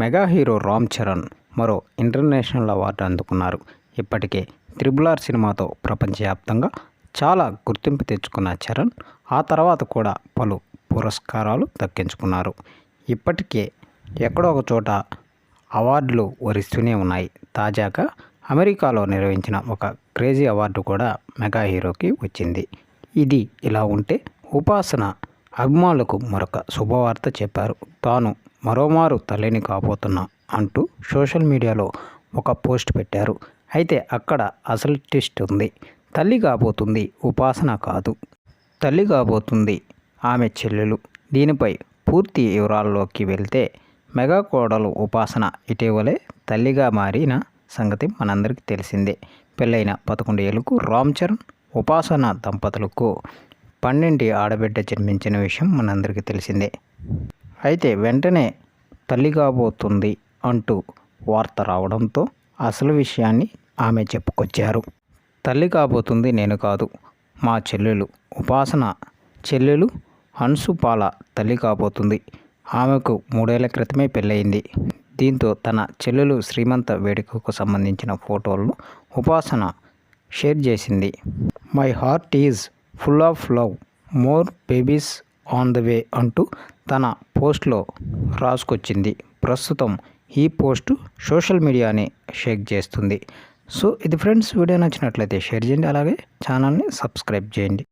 Mega hero Ram Charan మరో international award అందుకున్నారు. ఇప్పటికే త్రిబుల్ ఆర్ సినిమాతో ప్రపంచవ్యాప్తంగా చాలా గుర్తింపు తెచ్చుకున్న చరణ్ ఆ తర్వాత కూడా పలు పురస్కారాలు దక్కించుకున్నారు. ఇప్పటికే ఎక్కడో ఒక చోట అవార్డులు వరిస్తూనే ఉన్నాయి. తాజాగా అమెరికాలో నిర్వహించిన ఒక క్రేజీ అవార్డు కూడా మెగా హీరోకి వచ్చింది. ఇది ఇలా ఉంటే ఉపాసన అభిమానులకు మరొక శుభవార్త చెప్పారు. తాను మరోమారు తల్లిని కాబోతున్నా అంటూ సోషల్ మీడియాలో ఒక పోస్ట్ పెట్టారు. అయితే అక్కడ అసలు ట్విస్ట్ ఉంది. తల్లి కాబోతుంది ఉపాసన కాదు. తల్లి కాబోతుంది ఆమె చెల్లెలు. దీనిపై పూర్తి వివరాల్లోకి వెళ్తే మెగా కోడలు ఉపాసన ఇటీవలే తల్లిగా మారిన సంగతి మనందరికీ తెలిసిందే. పెళ్ళైన పదకొండు ఏళ్ళకు రామ్ చరణ్ ఉపాసన దంపతులకు పన్నెండు ఆడబిడ్డ జన్మించిన విషయం మనందరికీ తెలిసిందే. అయితే వెంటనే తల్లి కాబోతుంది అంటూ వార్త రావడంతో అసలు విషయాన్ని ఆమె చెప్పుకొచ్చారు. తల్లి కాబోతుంది నేను కాదు మా చెల్లెలు ఉపాసన చెల్లెలు హన్సుపాల తల్లి కాబోతుంది. ఆమెకు మూడేళ్ళ క్రితమే పెళ్ళయింది. దీంతో తన చెల్లెలు శ్రీమంత వేడుకకు సంబంధించిన ఫోటోలను ఉపాసన షేర్ చేసింది. My heart is full of love more babies on the way అంటూ తన పోస్ట్లో రాసుకొచ్చింది. ప్రస్తుతం ఈ పోస్ట్ సోషల్ మీడియాని షేక్ చేస్తుంది. సో ఇది ఫ్రెండ్స్ వీడియో నచ్చినట్లయితే షేర్ చేయండి. అలాగే ఛానల్ని సబ్స్క్రైబ్ చేయండి.